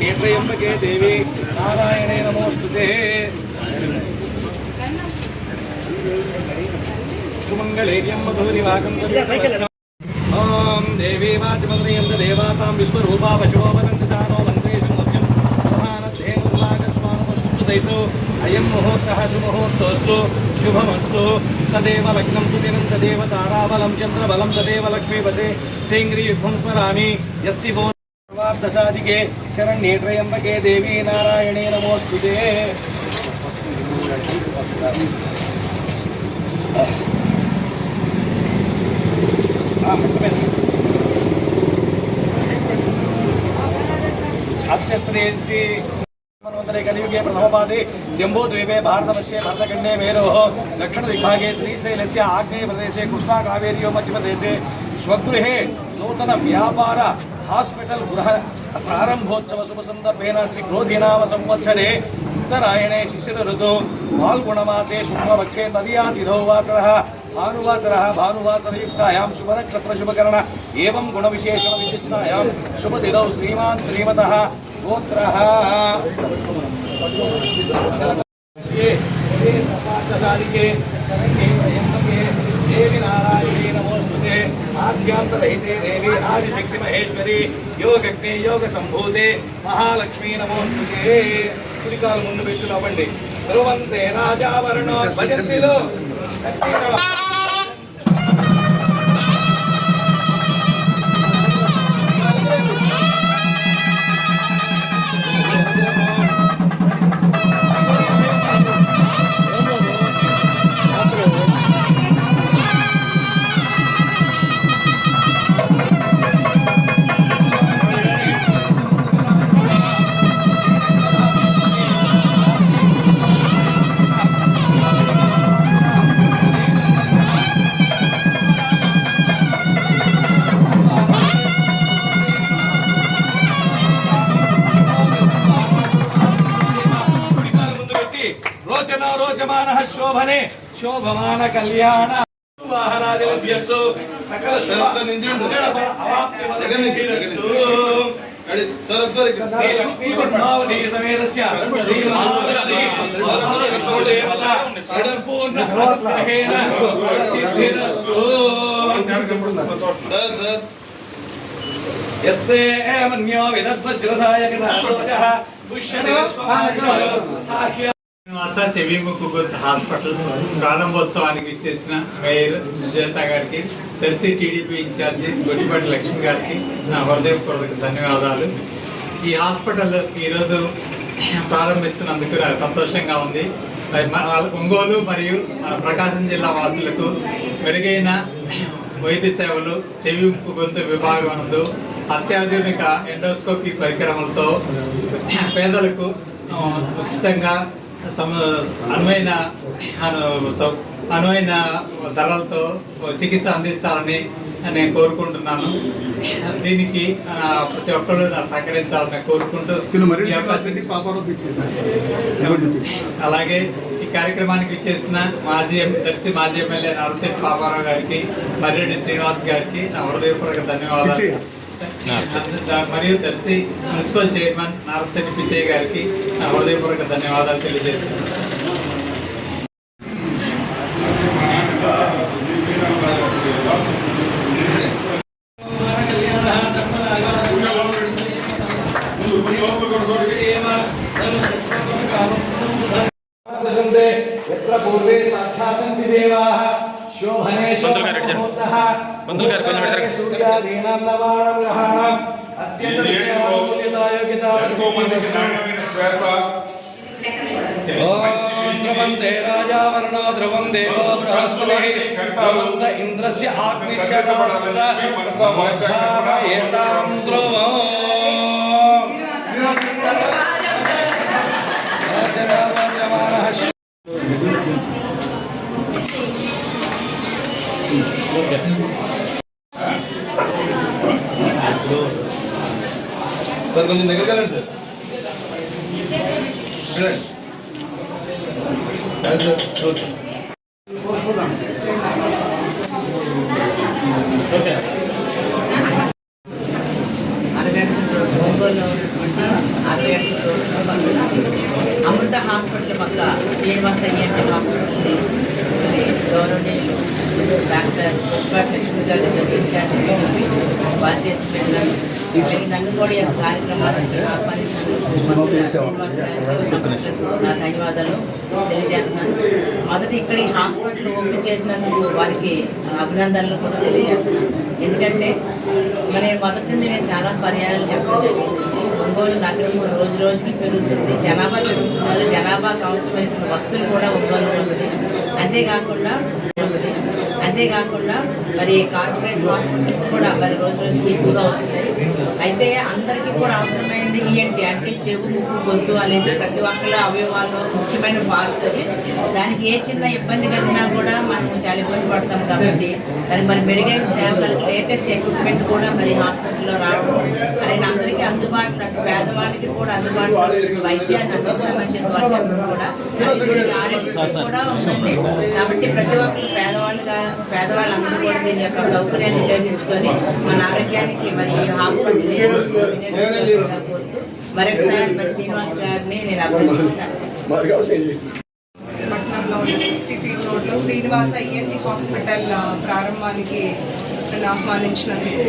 త్రేత్రయంబకే దేవి నారాయణే నమోస్తుతే. సుమంగళైర్యం మధురివాగం ఓం దేవీ వాచమంద్రియంత దేవాతాం విశ్వరూపా పశువోపదంతి సానో వందేషు మభ్యం మహానద్దేనుర్వాగస్వానుమస్తుతైతో అయం ముహూర్తః సుముహూర్తోస్తు శుభమస్తు. తదేవ లగ్నం సుదినం తదేవ తారాబలం చంద్రబలం తదేవ లక్ష్మీపతే. తేంగ్రీయుగ్మం స్మరామి. యస్సి स्मरामि यस्य वो सर्वाब्दसादिके शरण्ये त्र्यम्बके देवी नारायणे नमोऽस्तु ते अस्य श्री श्री मन्वन्तरे कलियुगे प्रथमपादे जम्बूद्वीपे भारतवर्षे भरतखण्डे मेरोः दक्षिणदिग्भागे श्रीशैलस्य आग्नेयप्रदेशे कृष्णाकावेर्यो मध्यप्रदेशे स्वगृहे नूतनव्यापार హాస్పిటల్ గృహ ప్రారంభోత్సవ శుభ సందర్భేన శ్రీ క్రోధినామ సంవత్సరే. ఉత్తరాయణే శిశిర ఋతు ఫాల్గుణమాసే శుక్లపక్షే నదియా తిరోవాసర భానువాసర భానువాసరయుక్తాయాం శుభనక్షత్ర శుభకరణ ఏం గుణ విశేషణ విశిష్టాయాం శుభదిదౌ శ్రీమాన్ శ్రీమత. గోత్ర. దేవి నారాయణ. సంభూతే ఆద్యాంతరహితే దేవి ఆదిశక్తి మహేశ్వరి యోగగ్ని యోగ సంభూతే మహాలక్ష్మీ నమోస్తుతే కులికాలు ముందు పెట్టులు అవ్వండి ధ్రువంతే రాజావరణో భజంతిలో రోచన రోచమాన శోభనే శోభమాన కళ్యాణ వాహనాదిభ్యస్తు సకల శుభ సార్, నించోండి. అవాప్తి వదస్తు. రెడీ సార్ ఒకసారి ఇక్కడ. శ్రీ శ్రీనివాస చెవి ముక్కు గొంతు హాస్పిటల్ ప్రారంభోత్సవానికి ఇచ్చేసిన మేయర్ సుజాత గారికి తెలిసి టీడీపీ ఇన్ఛార్జి గొడ్డిపాటి లక్ష్మి గారికి నా హృదయపూర్వక ధన్యవాదాలు. ఈ హాస్పిటల్ ఈరోజు ప్రారంభిస్తున్నందుకు నాకు సంతోషంగా ఉంది. మరి ఒంగోలు మరియు మన ప్రకాశం జిల్లా వాసులకు మెరుగైన వైద్య సేవలు చెవి ముక్కు గొంతు విభాగం నందు అత్యాధునిక ఎండోస్కోపీ పరికరములతో పేదలకు ఉచితంగా అనువైన అనువైన ధరలతో చికిత్స అందిస్తారని నేను కోరుకుంటున్నాను. దీనికి ప్రతి ఒక్కరు నా సహకరించాలని కోరుకుంటూ అలాగే ఈ కార్యక్రమానికి ఇచ్చేసిన మాజీ దర్శి మాజీ ఎమ్మెల్యే నారచెట్టి పాపారావు గారికి మర్రెడ్డి శ్రీనివాస్ గారికి నా హృదయపూర్వక ధన్యవాదాలు. మరియు దర్శి మున్సిపల్ చైర్మన్ నారచెట్టి పిచ్చయ్య గారికి నా హృదయపూర్వక ధన్యవాదాలు తెలియజేస్తున్నాను. इत्यादीनां नवानां ग्रहाणां ध्रुवन्ते राजा वर्णो ध्रुवं देवो बृहस्पतिः ध्रुवन्त इन्द्रस्य आकृष्यतां ध्रुवो Okay. కొంచెం దగ్గరికి వెళ్ళండి సార్. చూడండి అది సార్. ప్రదర్శించారు ఉండి వారి నన్ను కూడా ఈ కార్యక్రమానికి ఆహ్వానించినందుకు నా ధన్యవాదాలు. తెలియజేస్తున్నాను మొదట ఇక్కడ ఈ హాస్పిటల్ ఓపెన్ చేసినందుకు వారికి అభినందనలు కూడా తెలియజేస్తున్నాను ఎందుకంటే మరి మొదటి నుండి నేను చాలా పర్యాయాలు చెప్పడం జరిగింది ఒంగోలు నగరం రోజు రోజుకి పెరుగుతుంది. జనాభా పెరుగుతున్నారు. జనాభాకు అవసరమైన వస్తువులు కూడా ఒంగోలు రోజునే అంతేకాకుండా రోజునే అంతేకాకుండా మరి కార్పొరేట్ హాస్పిటల్స్ కూడా మరి రోజు రోజుకి ఎక్కువగా అవుతున్నాయి అయితే అందరికీ కూడా అంటే ఈఎన్టీ అంటే చెవు ముక్కు గొంతు అనేది ప్రతి ఒక్కరి అవయవాల్లో ముఖ్యమైన పార్ట్స్ అవి. దానికి ఏ చిన్న ఇబ్బంది కలిగినా కూడా మనం చాలా ఇబ్బంది పడతాం కాబట్టి మరి మరి మెరుగైన సేవలు లేటెస్ట్ ఎక్విప్మెంట్ కూడా మరి హాస్పిటల్లో రావడం మరి అందరికీ అందుబాటులో పేదవాళ్ళకి కూడా అందుబాటులో వైద్యాన్ని అందిస్తామని చెప్పి కూడా. ఆరోగ్య కూడా ఉందండి. కాబట్టి ప్రతి ఒక్కరు పేదవాళ్ళుగా పేదవాళ్ళందరూ కూడా దీని యొక్క సౌకర్యాన్ని ఉపయోగించుకొని మన ఆరోగ్యానికి మరి హాస్పిటల్ వినియోగించాల్సిందిగా మరొకసారి మరి శ్రీనివాస్ గారిని నేను అభినందిస్తాను. పట్టణంలో ఉన్న సిక్స్టీ ఫీట్ రోడ్లో శ్రీనివాస ఈఎన్టీ హాస్పిటల్ ప్రారంభానికి నన్ను ఆహ్వానించినందుకు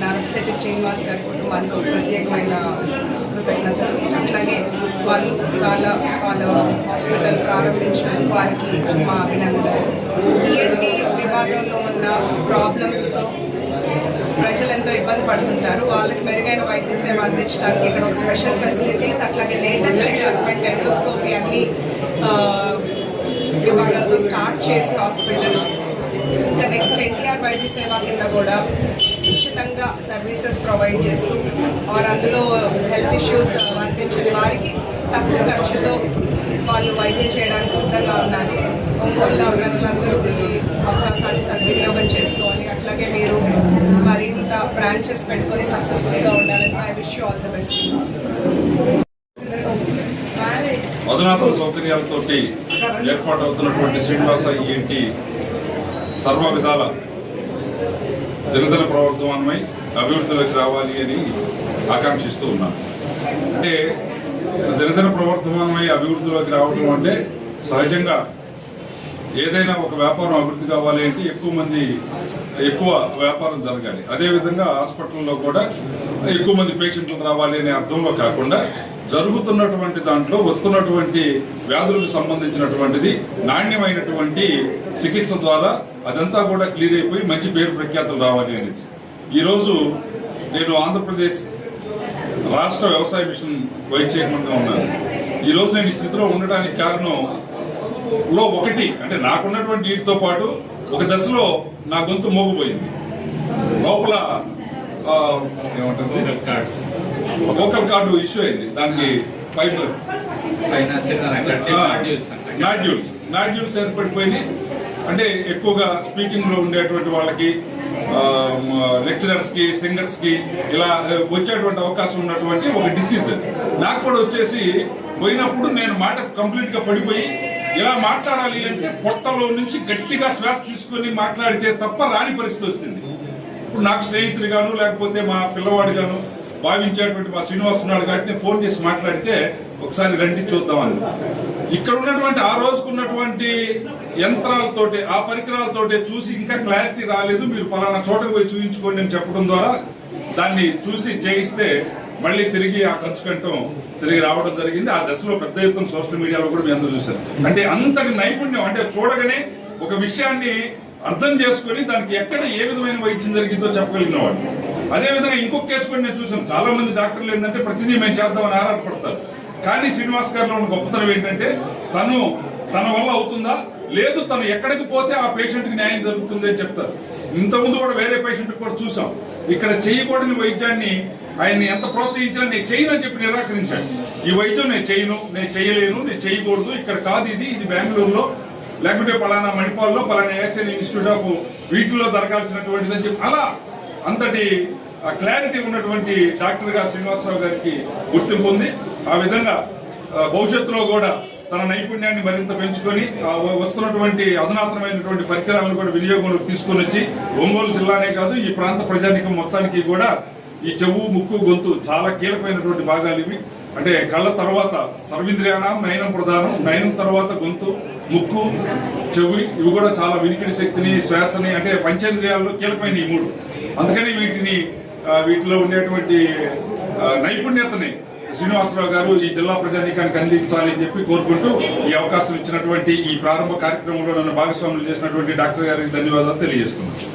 నారపశెట్టి శ్రీనివాస్ గారి కుటుంబానికి ఒక ప్రత్యేకమైన కృతజ్ఞతలు. అట్లాగే వాళ్ళు వాళ్ళ వాళ్ళ హాస్పిటల్ ప్రారంభించినందుకు వారికి మా అభినందనలు. ఈఎన్టీ విభాగంలో ఉన్న ప్రాబ్లమ్స్తో ప్రజలు ఎంతో ఇబ్బంది పడుతుంటారు. వాళ్ళకి మెరుగైన వైద్య సేవ అందించడానికి ఇక్కడ ఒక స్పెషల్ ఫెసిలిటీస్ అట్లాగే లేటెస్ట్ ఎక్విప్మెంట్ ఎండోస్కోపీ అన్ని విభాగాలతో స్టార్ట్ చేసి హాస్పిటల్. ఇంకా నెక్స్ట్ ఎన్టీఆర్ వైద్య సేవ కింద కూడా ఉచితంగా సర్వీసెస్ ప్రొవైడ్ చేస్తూ వారు అందులో హెల్త్ ఇష్యూస్ వర్తించని వారికి తక్కువ ఖర్చుతో వాళ్ళు వైద్యం చేయడానికి సిద్ధంగా ఉన్నారు. ఒంగోలులో ప్రజలందరూ ఈ అవకాశాన్ని సద్వినియోగం చేసుకోవాలి అట్లాగే మీరు ప్లాన్ చేసి పెట్టుకొని సక్సెస్ఫుల్గా ఉండాలని I wish all the best marriage సౌకర్యాలతో సౌకర్యాలతోటి ఏర్పాటవుతున్నటువంటి శ్రీనివాస ఏంటి సర్వ విధాల దినదిన ప్రవర్తమానమై అభివృద్ధిలోకి రావాలి అని ఆకాంక్షిస్తూ ఉన్నాను. అంటే దినదిన ప్రవర్తమానమై అభివృద్ధిలోకి రావడం అంటే సహజంగా ఏదైనా ఒక వ్యాపారం అభివృద్ధి కావాలి అంటే ఎక్కువ మంది ఎక్కువ వ్యాపారం జరగాలి. అదేవిధంగా హాస్పిటల్లో కూడా ఎక్కువ మంది పేషెంట్లు రావాలి అనే అర్థంలో కాకుండా జరుగుతున్నటువంటి దాంట్లో వస్తున్నటువంటి వ్యాధులకు సంబంధించినటువంటిది నాణ్యమైనటువంటి చికిత్స ద్వారా అదంతా కూడా క్లియర్ అయిపోయి మంచి పేరు ప్రఖ్యాతులు రావాలి అనేది. ఈరోజు నేను ఆంధ్రప్రదేశ్ రాష్ట్ర వ్యవసాయ మిషన్ వైస్ చైర్మన్గా ఉన్నాను. ఈరోజు నేను ఈ స్థితిలో ఉండడానికి కారణం లో ఒకటి అంటే నాకున్నటువంటి వీటితో పాటు ఒక దశలో నా గొంతు మోగిపోయింది. లోపల ఆ, ఏమంటారు? కార్డ్స్ కార్డు ఇష్యూ అయింది. దానికి అంటే నాడ్యూల్స్ నాడ్యూల్స్ ఏర్పడిపోయినాయి. అంటే ఎక్కువగా స్పీకింగ్లో ఉండేటువంటి వాళ్ళకి లెక్చరర్స్కి సింగర్స్కి ఇలా వచ్చేటువంటి అవకాశం ఉన్నటువంటి ఒక డిసీజ్ నాకు కూడా వచ్చేసి పోయినప్పుడు నేను మాట కంప్లీట్గా పడిపోయి ఇలా మాట్లాడాలి అంటే పొట్టలో నుంచి గట్టిగా శ్వాస తీసుకొని మాట్లాడితే తప్ప రాని పరిస్థితి వస్తుంది. ఇప్పుడు నాకు స్నేహితుడు గాను లేకపోతే మా పిల్లవాడు గాను భావించేటువంటి మా శ్రీనివాస్ ఉన్నాడు కాబట్టి నేను ఫోన్ చేసి మాట్లాడితే ఒకసారి రండి చూద్దామని. ఇక్కడ ఉన్నటువంటి ఆ రోజుకున్నటువంటి యంత్రాలతోటి ఆ పరికరాలతోటి చూసి ఇంకా క్లారిటీ రాలేదు. మీరు పలానా చోటకు పోయి చూపించుకోండి అని చెప్పడం ద్వారా దాన్ని చూసి చేయిస్తే మళ్ళీ తిరిగి ఆ ఖర్చు కంటం తిరిగి రావడం జరిగింది. ఆ దశలో పెద్ద ఎత్తున సోషల్ మీడియాలో కూడా మేము అందరూ చూశారు. అంటే అంతటి నైపుణ్యం అంటే చూడగానే ఒక విషయాన్ని అర్థం చేసుకొని దానికి ఎక్కడ ఏ విధమైన వైద్యం జరిగిందో చెప్పగలిగిన వాడు అదే విధంగా ఇంకొక కేసు కూడా నేను చూసాను చాలా మంది డాక్టర్లు ఏంటంటే ప్రతిదీ మేము చేద్దామని ఆరాటపడతారు. కానీ శ్రీనివాస్ గారిలో ఉన్న గొప్పతనం ఏంటంటే తను తన వల్ల అవుతుందా? లేదు తను ఎక్కడికి పోతే ఆ పేషెంట్కి న్యాయం జరుగుతుంది అని చెప్తారు. ఇంతకుముందు కూడా వేరే పేషెంట్ కూడా చూసాం. ఇక్కడ చేయకూడని వైద్యాన్ని ఆయన్ని ఎంత ప్రోత్సహించినా నేను చేయను అని చెప్పి నిరాకరించాడు. ఈ వైద్యం నేను చేయను నేను చేయలేను నేను చేయకూడదు. ఇక్కడ కాదు ఇది ఇది బెంగళూరులో. లేకపోతే పలానా మణిపాల్లో పలానా ఏషియన్ ఇన్స్టిట్యూట్ ఆఫ్ వీటిలో జరగాల్సినటువంటిది అని చెప్పి అలా అంతటి క్లారిటీ ఉన్నటువంటి డాక్టర్గా శ్రీనివాసరావు గారికి గుర్తింపు ఉంది. ఆ విధంగా భవిష్యత్తులో కూడా తన నైపుణ్యాన్ని మరింత పెంచుకొని వస్తున్నటువంటి అధునాతనమైనటువంటి పరికరాలను కూడా వినియోగంలోకి తీసుకొని వచ్చి ఒంగోలు జిల్లానే కాదు ఈ ప్రాంత ప్రజానికం మొత్తానికి కూడా ఈ చెవు ముక్కు గొంతు చాలా కీలకమైనటువంటి భాగాలు ఇవి. అంటే కళ్ళ తర్వాత సర్వింద్రియానం నయనం ప్రధానం. నయనం తర్వాత గొంతు ముక్కు చెవి. ఇవి కూడా చాలా వినికిడి శక్తిని శ్వాసని అంటే పంచేంద్రియాల్లో కీలకమైన ఈ మూడు. అందుకని వీటిని వీటిలో ఉండేటువంటి నైపుణ్యతని శ్రీనివాసరావు గారు ఈ జిల్లా ప్రజానీకానికి అందించాలి అని చెప్పి కోరుకుంటూ ఈ అవకాశం ఇచ్చినటువంటి ఈ ప్రారంభ కార్యక్రమంలో నన్ను భాగస్వాములు చేసినటువంటి డాక్టర్ గారికి ధన్యవాదాలు తెలియజేస్తున్నాను.